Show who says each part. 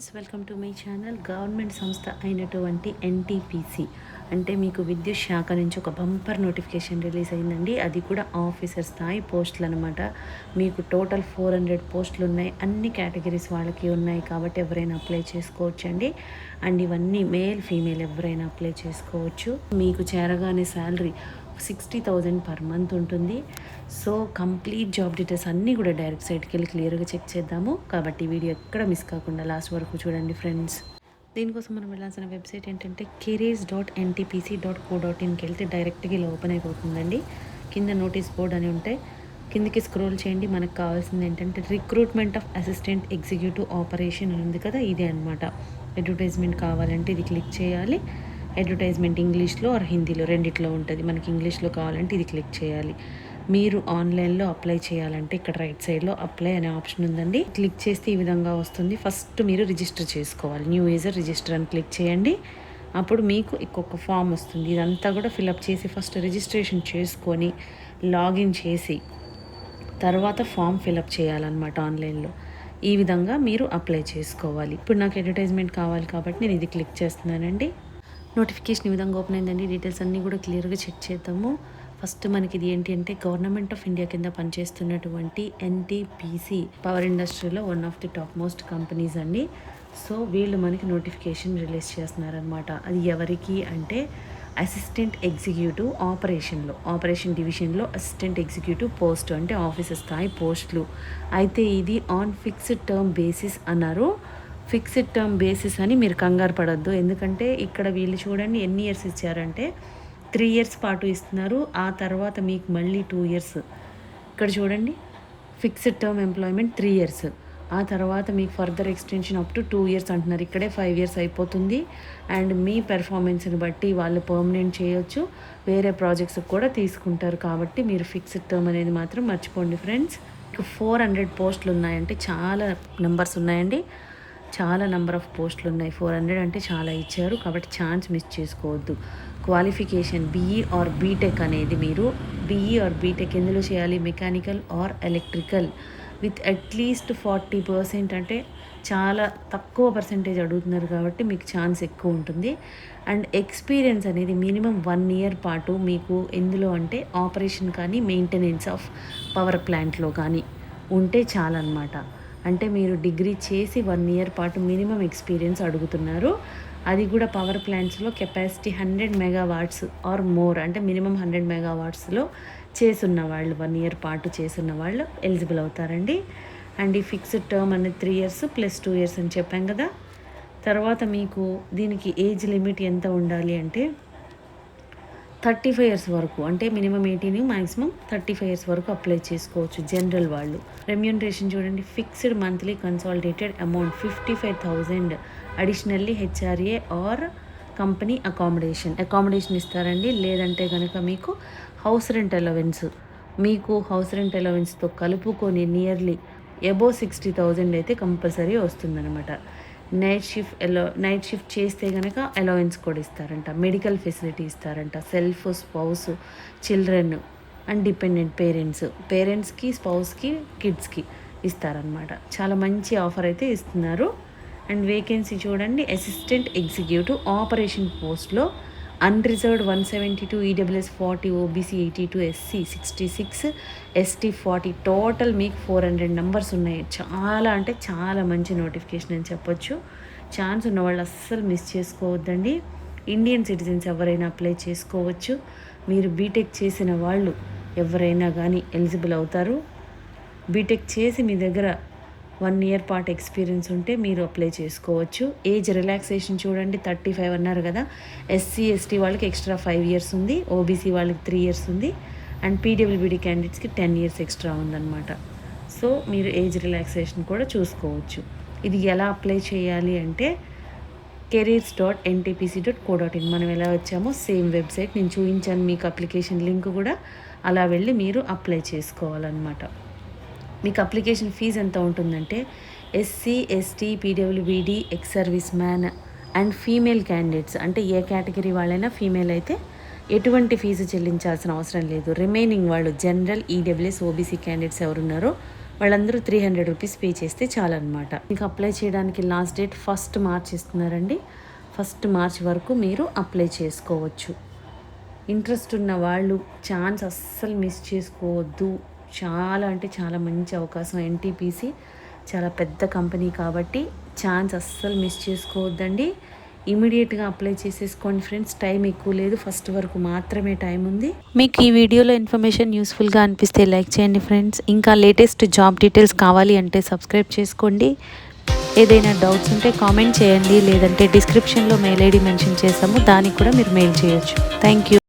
Speaker 1: Friends welcome to my channel. Government సంస్థ అయినటువంటి NTPC. అంటే మీకు విద్యుత్ శాఖ నుంచి ఒక బంపర్ నోటిఫికేషన్ రిలీజ్ అయిందండి. అది కూడా ఆఫీసర్ స్థాయి పోస్టులు అనమాట మీకు టోటల్ ఫోర్ హండ్రెడ్ పోస్టులు ఉన్నాయి. అన్ని కేటగిరీస్ వాళ్ళకి ఉన్నాయి కాబట్టి ఎవరైనా అప్లై చేసుకోవచ్చు అండి అండ్ ఇవన్నీ మేల్ ఫీమేల్ ఎవరైనా అప్లై చేసుకోవచ్చు. మీకు చేరగానే salary sixty thousand per month ఉంటుంది. సో కంప్లీట్ జాబ్ డీటెయిల్స్ అన్నీ కూడా డైరెక్ట్ సైట్కి వెళ్ళి క్లియర్గా చెక్ చేద్దాము. కాబట్టి వీడియో ఎక్కడ మిస్ కాకుండా లాస్ట్ వరకు చూడండి ఫ్రెండ్స్ దీనికోసం మనం వెళ్ళాల్సిన వెబ్సైట్ ఏంటంటే careers dot NTPC dot co dot ఇన్కి వెళ్తే డైరెక్ట్గా ఇలా ఓపెన్ అయిపోతుందండి. కింద నోటీస్ బోర్డ్ అని ఉంటే కిందకి స్క్రోల్ చేయండి. మనకు కావాల్సింది ఏంటంటే recruitment of assistant executive operation ఉంది కదా ఇదే అనమాట అడ్వర్టైజ్మెంట్ కావాలంటే ఇది క్లిక్ చేయాలి. అడ్వర్టైజ్మెంట్ ఇంగ్లీష్లో ఆర్ హిందీలో రెండిట్లో ఉంటుంది. మనకి ఇంగ్లీష్లో కావాలంటే ఇది క్లిక్ చేయాలి. మీరు ఆన్లైన్లో అప్లై చేయాలంటే ఇక్కడ రైట్ సైడ్లో అప్లై అనే ఆప్షన్ ఉందండి. క్లిక్ చేస్తే ఈ విధంగా వస్తుంది. ఫస్ట్ మీరు రిజిస్టర్ చేసుకోవాలి. న్యూ యూజర్ రిజిస్టర్ అని క్లిక్ చేయండి. అప్పుడు మీకు ఇంకొక ఫామ్ వస్తుంది. ఇదంతా కూడా ఫిలప్ చేసి ఫస్ట్ రిజిస్ట్రేషన్ చేసుకొని లాగిన్ చేసి తర్వాత ఫామ్ ఫిలప్ చేయాలన్నమాట ఆన్లైన్లో. ఈ విధంగా మీరు అప్లై చేసుకోవాలి. ఇప్పుడు నాకు అడ్వర్టైజ్మెంట్ కావాలి కాబట్టి నేను ఇది క్లిక్ చేస్తున్నానండి. నోటిఫికేషన్ ఈ విధంగా ఓపెన్ అయిందండి. డీటెయిల్స్ అన్నీ కూడా క్లియర్గా చెక్ చేద్దాము. ఫస్ట్ మనకి ఇది ఏంటి అంటే గవర్నమెంట్ ఆఫ్ ఇండియా కింద పనిచేస్తున్నటువంటి ఎన్టీపీసీ పవర్ ఇండస్ట్రీలో one of the top most companies అండి. సో వీళ్ళు మనకి నోటిఫికేషన్ రిలీజ్ చేస్తున్నారనమాట అది ఎవరికి అంటే అసిస్టెంట్ ఎగ్జిక్యూటివ్ ఆపరేషన్లో ఆపరేషన్ డివిజన్లో అసిస్టెంట్ ఎగ్జిక్యూటివ్ పోస్ట్ అంటే ఆఫీసర్ స్థాయి పోస్టులు అయితే ఇది ఆన్ ఫిక్స్డ్ టర్మ్ బేసిస్ అన్నారు. ఫిక్స్డ్ టర్మ్ బేసిస్ అని మీరు కంగారు పడద్దు. ఎందుకంటే ఇక్కడ వీళ్ళు చూడండి ఎన్ని ఇయర్స్ ఇచ్చారంటే త్రీ ఇయర్స్ పాటు ఇస్తున్నారు. ఆ తర్వాత మీకు మళ్ళీ టూ ఇయర్స్. ఇక్కడ చూడండి fixed term employment three years. ఆ తర్వాత మీకు further extension up to two years అంటున్నారు. ఇక్కడే ఫైవ్ ఇయర్స్ అయిపోతుంది. అండ్ మీ పెర్ఫార్మెన్స్ని బట్టి వాళ్ళు పర్మనెంట్ చేయొచ్చు. వేరే ప్రాజెక్ట్స్కి కూడా తీసుకుంటారు. కాబట్టి మీరు ఫిక్స్డ్ టర్మ్ అనేది మాత్రం మర్చిపోండి ఫ్రెండ్స్. ఫోర్ హండ్రెడ్ పోస్టులు ఉన్నాయంటే చాలా నెంబర్స్ ఉన్నాయండి. చాలా నెంబర్ ఆఫ్ పోస్టులు ఉన్నాయి. ఫోర్ హండ్రెడ్ అంటే చాలా ఇచ్చారు. కాబట్టి ఛాన్స్ మిస్ చేసుకోవద్దు. క్వాలిఫికేషన్ బీఈ ఆర్ బీటెక్ అనేది మీరు బీఈ ఆర్ బీటెక్ ఎందులో చేయాలి? Mechanical or electrical with at least forty percent అంటే చాలా తక్కువ పర్సెంటేజ్ అడుగుతున్నారు కాబట్టి మీకు ఛాన్స్ ఎక్కువ ఉంటుంది. అండ్ ఎక్స్పీరియన్స్ అనేది మినిమం వన్ ఇయర్ పాటు మీకు ఎందులో అంటే ఆపరేషన్ కానీ మెయింటెనెన్స్ ఆఫ్ పవర్ ప్లాంట్లో కానీ ఉంటే చాలన్నమాట. అంటే మీరు డిగ్రీ చేసి వన్ ఇయర్ పాటు మినిమం ఎక్స్పీరియన్స్ అడుగుతున్నారు. అది కూడా power ప్లాంట్స్లో capacity hundred megawatts or more అంటే మినిమం హండ్రెడ్ మెగావాట్స్లో చేసున్న వాళ్ళు వన్ ఇయర్ పాటు చేసున్న వాళ్ళు ఎలిజిబుల్ అవుతారండి. అండ్ ఈ ఫిక్స్డ్ టర్మ్ అనేది three years plus two years అని చెప్పాం కదా. తర్వాత మీకు దీనికి ఏజ్ లిమిట్ ఎంత ఉండాలి అంటే థర్టీ ఫైవ్ ఇయర్స్ వరకు అంటే minimum eighteen maximum thirty five years వరకు అప్లై చేసుకోవచ్చు జనరల్ వాళ్ళు. రెమ్యూనరేషన్ చూడండి fixed monthly consolidated amount fifty five thousand additionally HRA or company accommodation accommodation ఇస్తారండి లేదంటే కనుక మీకు హౌస్ రెంట్ అలవెన్స్ మీకు హౌస్ రెంట్ అలవెన్స్తో కలుపుకొని నియర్లీ ఎబో సిక్స్టీ థౌజండ్ అయితే కంపల్సరీ వస్తుందన్నమాట. నైట్ షిఫ్ట్ ఎలో నైట్ షిఫ్ట్ చేస్తే కనుక అలవెన్స్ కూడా ఇస్తారంట. మెడికల్ ఫెసిలిటీ ఇస్తారంట. Self spouse children and dependent parents పేరెంట్స్కి స్పౌస్కి కిడ్స్కి ఇస్తారనమాట చాలా మంచి ఆఫర్ అయితే ఇస్తున్నారు. అండ్ వేకెన్సీ చూడండి అసిస్టెంట్ ఎగ్జిక్యూటివ్ ఆపరేషన్ పోస్ట్లో unreserved one seventy two EWS forty OBC eighty two SC sixty six ST forty total మీకు ఫోర్ హండ్రెడ్ నెంబర్స్ ఉన్నాయి. చాలా అంటే చాలా మంచి నోటిఫికేషన్ అని చెప్పొచ్చు. ఛాన్స్ ఉన్న వాళ్ళు అస్సలు మిస్ చేసుకోవద్దండి. ఇండియన్ సిటిజన్స్ ఎవరైనా అప్లై చేసుకోవచ్చు. మీరు బీటెక్ చేసిన వాళ్ళు ఎవరైనా కానీ ఎలిజిబుల్ అవుతారు. బీటెక్ చేసి మీ దగ్గర వన్ ఇయర్ పాటు ఎక్స్పీరియన్స్ ఉంటే మీరు అప్లై చేసుకోవచ్చు. ఏజ్ రిలాక్సేషన్ చూడండి థర్టీ ఫైవ్ అన్నారు కదా. ఎస్సీ ఎస్టీ వాళ్ళకి ఎక్స్ట్రా ఫైవ్ ఇయర్స్ ఉంది ఓబీసీ వాళ్ళకి త్రీ ఇయర్స్ ఉంది అండ్ పీడబ్ల్యూబీడీ క్యాండిడేట్స్కి టెన్ ఇయర్స్ ఎక్స్ట్రా ఉందన్నమాట. సో మీరు ఏజ్ రిలాక్సేషన్ కూడా చూసుకోవచ్చు. ఇది ఎలా అప్లై చేయాలి అంటే careers dot NTPC dot co dot in మనం ఎలా వచ్చామో సేమ్ వెబ్సైట్. నేను చూపించాను మీకు అప్లికేషన్ లింక్ కూడా. అలా వెళ్ళి మీరు అప్లై చేసుకోవాలన్నమాట. మీకు అప్లికేషన్ ఫీజు ఎంత ఉంటుందంటే SC ST PWBD ex service man and female candidates అంటే ఏ కేటగిరీ వాళ్ళైనా ఫీమేల్ అయితే ఎటువంటి ఫీజు చెల్లించాల్సిన అవసరం లేదు. రిమైనింగ్ వాళ్ళు జనరల్ ఈడబ్ల్యూఎస్ ఓబీసీ క్యాండిడేట్స్ ఎవరున్నారో వాళ్ళందరూ త్రీ హండ్రెడ్ రూపీస్ పే చేస్తే చాలన్నమాట. మీకు అప్లై చేయడానికి లాస్ట్ డేట్ ఫస్ట్ మార్చ్ ఇస్తున్నారండి. ఫస్ట్ మార్చ్ వరకు మీరు అప్లై చేసుకోవచ్చు. ఇంట్రెస్ట్ ఉన్న వాళ్ళు ఛాన్స్ అస్సలు మిస్ చేసుకోవద్దు. చాలా అంటే చాలా మంచి అవకాశం. ఎన్టీపీసీ చాలా పెద్ద కంపెనీ కాబట్టి ఛాన్స్ అస్సలు మిస్ చేసుకోవద్దండి. ఇమీడియట్గా అప్లై చేసేసుకోండి ఫ్రెండ్స్. టైం ఎక్కువ లేదు. ఫస్ట్ వరకు మాత్రమే టైం ఉంది. మీకు ఈ వీడియోలో ఇన్ఫర్మేషన్ యూస్ఫుల్గా అనిపిస్తే లైక్ చేయండి ఫ్రెండ్స్. ఇంకా లేటెస్ట్ జాబ్ డీటెయిల్స్ కావాలి అంటే సబ్స్క్రైబ్ చేసుకోండి. ఏదైనా డౌట్స్ ఉంటే కామెంట్ చేయండి. లేదంటే డిస్క్రిప్షన్లో మెయిల్ ఐడి మెన్షన్ చేసాము దానికి కూడా మీరు మెయిల్ చేయొచ్చు. Thank you